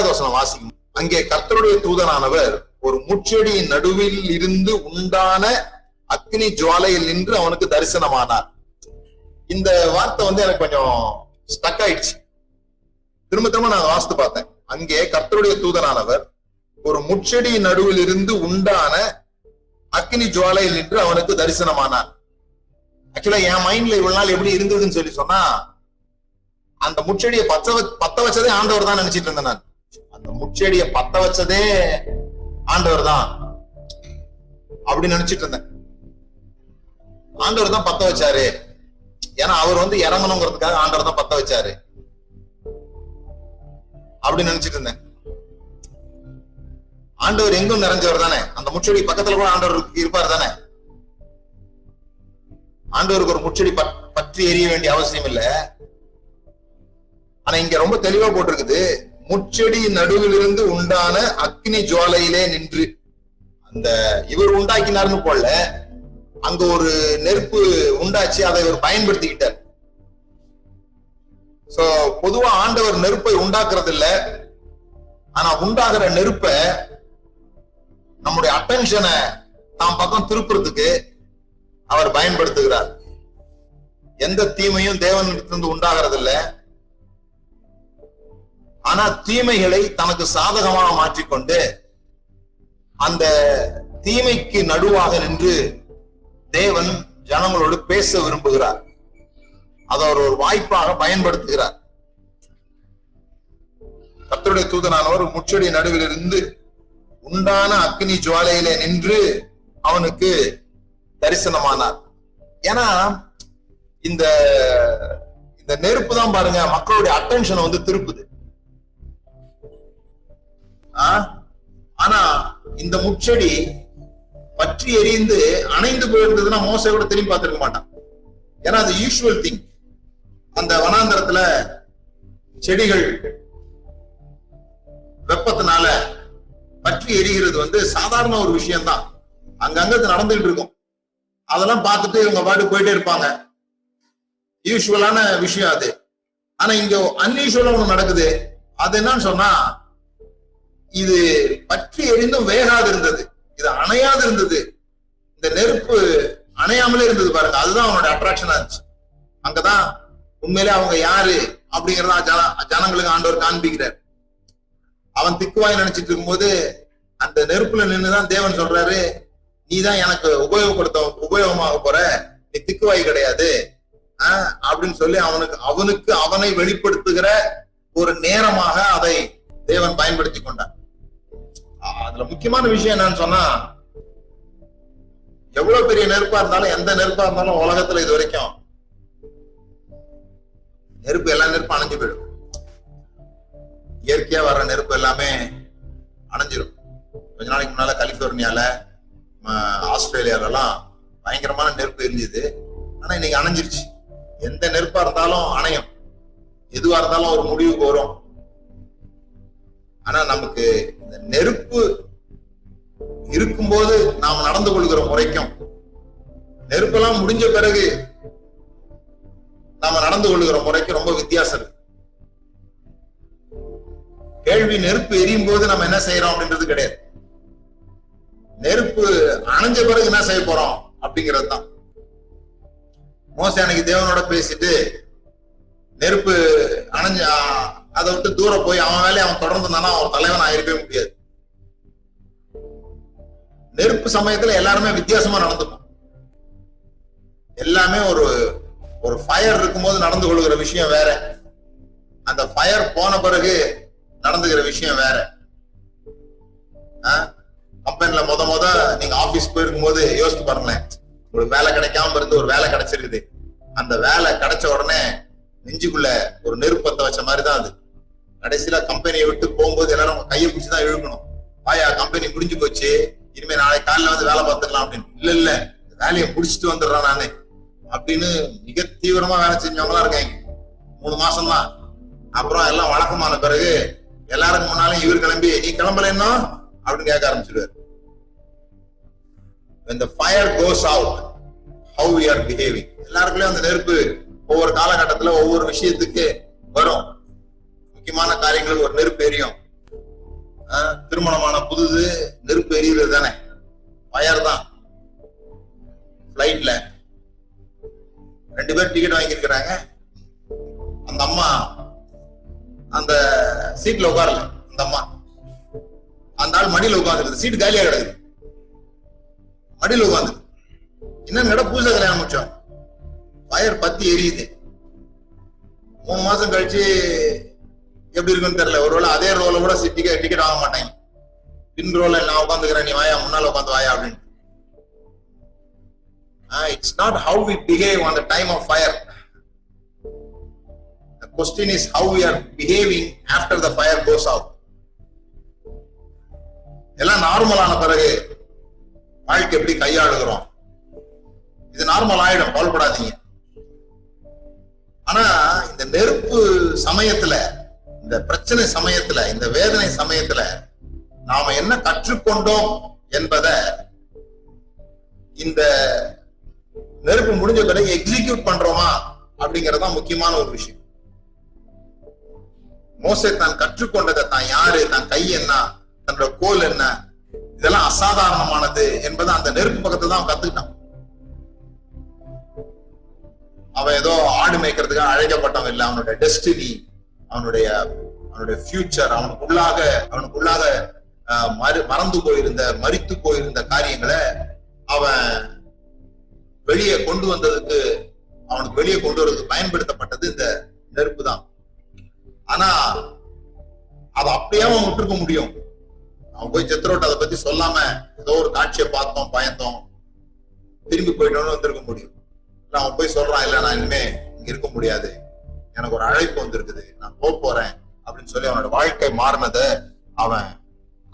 ரெண்டாவது வசனம் வாசிக்கும். அங்கே கர்த்தருடைய தூதனானவர் ஒரு முச்செடியின் நடுவில் இருந்து உண்டான அக்னி ஜுவாலையில் நின்று அவனுக்கு தரிசனமானார். இந்த வார்த்தை வந்து எனக்கு கொஞ்சம் ஸ்டக் ஆயிடுச்சு. திரும்ப திரும்ப நான் வாசித்து பார்த்தேன். அங்கே கர்த்தருடைய தூதனானவர் ஒரு முச்செடி நடுவில் இருந்து உண்டான அக்னி ஜுவாலையில் நின்று அவனுக்கு தரிசனமானார். ஆக்சுவலா என் மைண்ட்ல இவ்வளவு நாள் எப்படி இருந்ததுன்னு சொல்லி சொன்னா அந்த முச்செடியை பத்த பத்த வச்சதே ஆண்டவர் தான் நினைச்சிட்டு இருந்தேன் நான். அந்த முச்செடிய பத்த வச்சதே ஆண்டவர் தான் அப்படி நினைச்சிட்டு இருந்தேன். ஆண்டவர் தான் பத்த வச்சாரு. ஏன்னா அவர் வந்து இறங்கணுங்கிறதுக்காக ஆண்டவர் தான் பத்த வச்சாரு. அப்படி நினைச்சிட்டு இருந்தேன். ஆண்டவர் எங்கும் நிறைஞ்சவர் தானே. அந்த முச்செடி பக்கத்துல கூட ஆண்டவர் இருப்பார் தானே. ஆண்டவருக்கு ஒரு முச்செடி பற்றி எரிய வேண்டிய அவசியம் இல்ல. ஆனா இங்க ரொம்ப தெளிவா போட்டிருக்குது. முச்செடி நடுவிலிருந்து உண்டான அக்னி ஜுவாலையிலே நின்று அந்த இவர் உண்டாக்கினார்னு போல அங்க ஒரு நெருப்பு உண்டாச்சு அதை இவர் பயன்படுத்திக்கிட்டார். சோ பொதுவா ஆண்டவர் நெருப்பை உண்டாக்குறது இல்ல ஆனா உண்டாகிற நெருப்பை நம்முடைய அட்டென்ஷனை தாம் பக்கம் திருப்புறதுக்கு அவர் பயன்படுத்துகிறார். எந்த தீமையும் தேவனிடத்திலிருந்து உண்டாகிறது இல்லை ஆனா தீமைகளை தனக்கு சாதகமாக மாற்றிக்கொண்டு அந்த தீமைக்கு நடுவாக நின்று தேவன் ஜனங்களோடு பேச விரும்புகிறார். அதை அவர் ஒரு வாய்ப்பாக பயன்படுத்துகிறார். கத்தருடைய தூதனானவர் முச்சடி நடுவில் இருந்து உண்டான அக்னி ஜுவாலையிலே நின்று அவனுக்கு தரிசனமானார். ஏன்னா இந்த இந்த நெருப்பு தான் பாருங்க மக்களுடைய அட்டென்ஷனை வந்து திருப்புது. ஆனா இந்த முச்செடி பற்றி எரிந்து அணைந்து போயிருந்ததுன்னா மோசை கூட திரும்பி பார்த்திருக்க மாட்டான். ஏன்னா அது யூஷுவல் திங் அந்த வனாந்தரத்துல செடிகள் வெப்பத்தினால பற்றி எரிகிறது வந்து சாதாரண ஒரு விஷயம்தான். அங்கங்க இது நடந்துகிட்டு இருக்கும். அதெல்லாம் பார்த்துட்டு இவங்க பாட்டு போயிட்டே இருப்பாங்க. யூஸ்வலான விஷயம் அது. ஆனா இங்க அன்யூஷுவலா ஒண்ணு நடக்குது. அது என்னன்னு சொன்னா இது பற்றி எரிந்தும் வேகாது இருந்தது. இது அணையாது இருந்தது. இந்த நெருப்பு அணையாமலே இருந்தது பாருங்க. அதுதான் அவனோட அட்ராக்ஷனா இருந்துச்சு. அங்கதான் உண்மையிலே அவங்க யாரு அப்படிங்கறத ஜன ஜனங்களுக்கு ஆண்டவர் காண்பிக்கிறார். அவன் திக்குவாய் நினைச்சிட்டு இருக்கும்போது அந்த நெருப்புல நின்னுதான் தேவன் சொல்றாரு நீதான் எனக்கு உபயோகப்படுத்த உபயோகமாக போற. நீ திக்குவாய் கிடையாது. ஆஹ் அப்படின்னு சொல்லி அவனுக்கு அவனுக்கு அவனை வெளிப்படுத்துகிற ஒரு நேரமாக அதை தேவன் பயன்படுத்தி கொண்டார். அதுல முக்கியமான விஷயம் என்னன்னு சொன்னா எவ்வளவு பெரிய நெருப்பா இருந்தாலும் எந்த நெருப்பா இருந்தாலும் உலகத்துல இது வரைக்கும் நெருப்பு எல்லா நெருப்பும் அணைஞ்சு போயிடும். இயற்கையா வர்ற நெருப்பு எல்லாமே அணைஞ்சிடும் கொஞ்ச நாளைக்கு முன்னால கலிபோர்னியால ம- ஆஸ்திரேலியாலலாம் பயங்கரமான நெருப்பு எரிஞ்சுது. ஆனா இன்னைக்கு அணைஞ்சிருச்சு. எந்த நெருப்பா இருந்தாலும் அணையும். எதுவா இருந்தாலும் ஒரு முடிவுக்கு வரும். ஆனா நமக்கு இந்த நெருப்பு இருக்கும்போது நாம் நடந்து கொள்கிற முறைக்கும் நெருப்பெல்லாம் முடிஞ்ச பிறகு நாம நடந்து கொள்கிற முறைக்கு ரொம்ப வித்தியாசம் இருக்கு. கேள்வி நெருப்பு எரியும் போது நம்ம என்ன செய்யறோம் அப்படின்றது கிடையாது. நெருப்பு அணைஞ்ச பிறகு என்ன செய்ய போறோம் அப்படிங்கிறது தான். மோச அன்னைக்கு தேவனோட பேசிட்டு நெருப்பு அணைஞ்ச அதை விட்டு தூரம் போய் அவன் வேலையை அவன் தொடர்ந்து இருந்தானா அவன் தலைவன் ஆயிருக்கவே முடியாது. நெருப்பு சமயத்துல எல்லாருமே வித்தியாசமா நடந்துக்கும். எல்லாமே ஒரு ஒரு ஃபயர் இருக்கும்போது நடந்து கொள்கிற விஷயம் வேற. அந்த ஃபயர் போன பிறகு நடந்துக்கிற விஷயம் வேற. கம்பெனில முத முத நீங்க ஆபீஸ் போயிருக்கும் போது யோசிச்சு பாருங்களேன். உங்களுக்கு வேலை கிடைக்காம இருந்து ஒரு வேலை கிடைச்சிருக்குது. அந்த வேலை கிடைச்ச உடனே நெஞ்சுக்குள்ள ஒரு நெருப்பத்தை வச்ச மாதிரி தான் அது. கடைசியில கம்பெனியை விட்டு போகும்போது எல்லாரும் கையை பிடிச்சி தான் இழுக்கணும். ஆயா கம்பெனி முடிஞ்சு போச்சு. இனிமே நாளைக்கு காலையில வந்து வேலை பார்த்துக்கலாம் அப்படின்னு. இல்ல இல்ல வேலையை முடிச்சுட்டு வந்துடுறேன் நானு. அப்படின்னு மிக தீவிரமா வேலை செஞ்சவங்களா இருக்காங்க. மூணு மாசம் தான் அப்புறம் எல்லாம் வழக்கமான பிறகு எல்லாருக்கும் முன்னாலும் இவர் கிளம்பி நீ கிளம்பல என்ன? அப்படின்னு கேட்க ஆரம்பிச்சிருவாரு. இந்த fire goes out how you are behaving எல்லாருக்குள்ளயும் அந்த நெருப்பு ஒவ்வொரு காலகட்டத்துல ஒவ்வொரு விஷயத்துக்கு வரும். முக்கியமான காரியங்களுக்கு ஒரு நெருப்பு எரியும். திருமணமான புதுது நெருப்பு எரியுறது தானே? பயர் தான். ஃப்ளைட்ல ரெண்டு பேர் டிக்கெட் வாங்கியிருக்கிறாங்க. அந்த அம்மா அந்த சீட்ல உட்காரல அந்த அம்மா. அந்த ஆள் மடியில உட்காந்துருது சீட் காலியா கிடக்குது. மடியில உட்காந்து இன்னும் நட பூஜை கல்யாணம் முடிச்சோம். பயர் பத்தி எரியுது. மூணு மாசம் கழிச்சு எப்படி இருக்குன்னு தெரியல. ஒருவேளை அதே ரோல கூட டிக்கெட் டிக்கெட் வாங்க மாட்டாங்க. பின் ரோல நான் உட்காந்துக்கிறேன் நீ வாயா முன்னால உட்காந்து வாயா அப்படின்னு it's not how we behave on the time of fire question is how how we are behaving after the fire goes out. எல்லாம் நார்மலான பிறகு வாழ்க்கை எப்படி கையாளுகிறோம்? இது நார்மல் ஆயிடும் கவலைப்படாதீங்க. ஆனா இந்த நெருப்பு சமயத்துல இந்த பிரச்சனை சமயத்துல இந்த வேதனை சமயத்துல நாம என்ன கற்றுக்கொண்டோம் என்பத இந்த நெருப்பு முடிஞ்ச பிறகு எக்ஸிக்யூட் பண்றோமா அப்படிங்கறது தான் முக்கியமான ஒரு விஷயம். மோசை தான் கற்றுக்கொண்டதை தான் யாரு தன் கை என்ன தன்னோட கோல் என்ன இதெல்லாம் அசாதாரணமானது என்பதை அந்த நெருப்பு பக்கத்துல தான் கத்துக்கிட்டான். அவன் ஏதோ ஆடு மேய்க்கிறதுக்காக அழைக்கப்பட்டவன் இல்லை அவனோட டெஸ்டினி அவனுடைய அவனுடைய ஃபியூச்சர் அவனுக்குள்ளாக அவனுக்குள்ளாக மறு மறந்து போயிருந்த மறித்து போயிருந்த காரியங்களை அவன் வெளியே கொண்டு வந்ததுக்கு அவனுக்கு வெளியே கொண்டு வரதுக்கு பயன்படுத்தப்பட்டது இந்த நெருப்பு தான். ஆனா அதை அப்படியே அவன் விட்டுருக்க முடியும். அவன் போய் சித்திரோட்ட அதை பத்தி சொல்லாம ஏதோ ஒரு காட்சியை பார்த்தோம் பயந்தோம். திரும்பி போயிட்டோம்னு வந்திருக்க முடியும். அவன் போய் சொல்றான் இல்ல நான் இனிமே இங்க இருக்க முடியாது. எனக்கு ஒரு அழைப்பு வந்திருக்குது. நான் போக போறேன் அப்படின்னு சொல்லி அவனோட வாழ்க்கை மாறினதை அவன்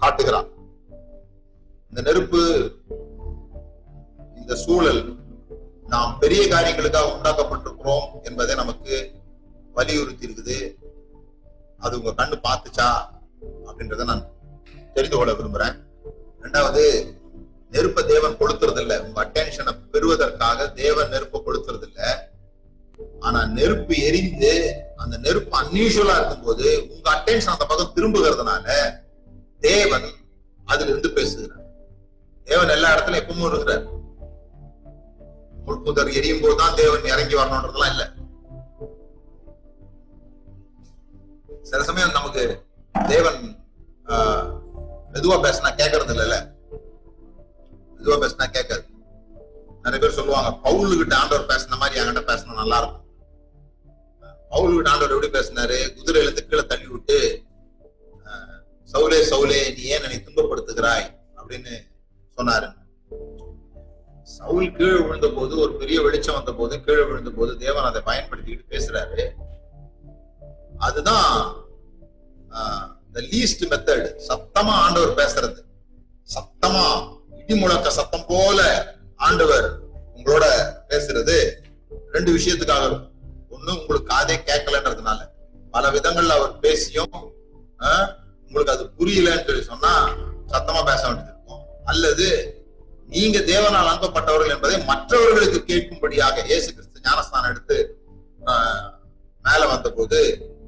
காட்டுகிறான். இந்த நெருப்பு இந்த சூழல் நாம் பெரிய காரியங்களுக்காக உண்டாக்கப்பட்டிருக்கிறோம் என்பதை நமக்கு வலியுறுத்தி இருக்குது அது உங்க கண்ணு பார்த்துச்சா அப்படின்றத நான் தெரிந்து கொள்ள விரும்புறேன். ரெண்டாவது நெருப்ப தேவன் கொளுத்துறது இல்லை உங்க அட்டென்ஷனை பெறுவதற்காக தேவன் நெருப்ப கொளுத்துறது இல்லை ஆனா நெருப்பு எரிந்து அந்த நெருப்பு அன்யூஷுவலா இருக்கும்போது உங்க அட்டென்ஷன் அந்த பக்கம் திரும்புகிறதுனால தேவன் அதுல இருந்து பேசுகிறார். தேவன் எல்லா இடத்துலயும் எப்பவும் இருக்கிறார். முள்புதர் எரியும் போதுதான் தேவன் இறங்கி வரணும்ன்றதுலாம் இல்ல. சில சமயம் நமக்கு தேவன் ஆஹ், மெதுவா பேசினா கேட்கறது இல்லைல்ல மெதுவா பேசினா கேட்காது நிறைய பேர் சொல்லுவாங்க பவுலு கிட்ட ஆண்டவர் பேசின மாதிரி என்கிட்ட பேசினா நல்லா இருக்கும். பவுலு கிட்ட ஆண்டவர் எப்படி பேசினாரு. குதிரையில கீழே தள்ளி விட்டு சவுலே சவுலே நீ ஏன் என்னை துன்பப்படுத்துகிறாய்? அப்படின்னு சொன்னாரு. சவுல் கீழே விழுந்த போது ஒரு பெரிய வெளிச்சம் வந்த போது கீழே விழுந்த போது தேவன் அதை பயன்படுத்திக்கிட்டு பேசுறாரு. அதுதான் த லீஸ்ட் மெத்தட் சத்தமா ஆண்டவர் பேசுறது. சத்தமா இடி முழக்க சத்தம் போல ஆண்டவர் உங்களோட பேசுறது. ரெண்டு விஷயத்துக்காக இருக்கும் ஒண்ணு உங்களுக்கு காதே கேட்கலன்றதுனால பல விதங்கள்ல அவர் பேசியும் ஆஹ், உங்களுக்கு அது புரியலன்னு சொல்லி சொன்னா சத்தமா பேச வேண்டியது இருக்கும். அல்லது நீங்க தேவனால் அனுப்பப்பட்டவர்கள் என்பதை மற்றவர்களுக்கு கேட்கும்படியாக இயேசு கிறிஸ்து ஞானஸ்தானம் எடுத்து ஆஹ், மேல வந்தபோது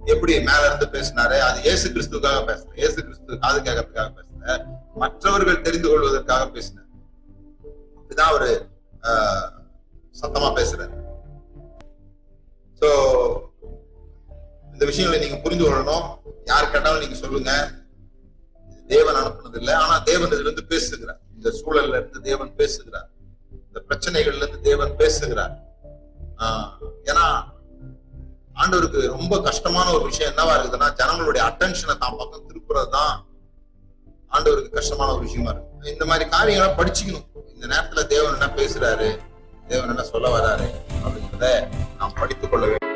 எப்படி மேல இருந்து பேசினாரு? அது இயேசு கிறிஸ்துக்காக பேசல. இயேசு கிறிஸ்து காது கேட்கறதுக்காக பேசல. மற்றவர்கள் தெரிந்து கொள்வதற்காக பேசினார். இதுதான் அவரு ஆஹ், சத்தமா பேசுறாரு. விஷயங்களை நீங்க புரிந்து கொள்ளணும். யார் கேட்டாலும் நீங்க சொல்லுங்க. தேவன் அனுப்புனது இல்லை ஆனா தேவன் இதுல இருந்து பேசுகிறார். இந்த சூழல்ல இருந்து தேவன் பேசுகிறார். இந்த பிரச்சனைகள்ல இருந்து தேவன் பேசுகிறார். ஆஹ், ஏன்னா ஆண்டவருக்கு ரொம்ப கஷ்டமான ஒரு விஷயம் என்னவா இருக்குதுன்னா ஜனங்களுடைய அட்டென்ஷனை தான் பக்கம் திருப்புறது தான் ஆண்டவருக்கு கஷ்டமான ஒரு விஷயமா இருக்கு. இந்த மாதிரி காரியங்களை படிச்சுக்கணும். இந்த நேரத்துல தேவன் என்ன பேசுறாரு? தேவன் என்ன சொல்ல வராரு? அப்படிங்கிறத நாம் படித்துக் கொள்ள வேண்டும்.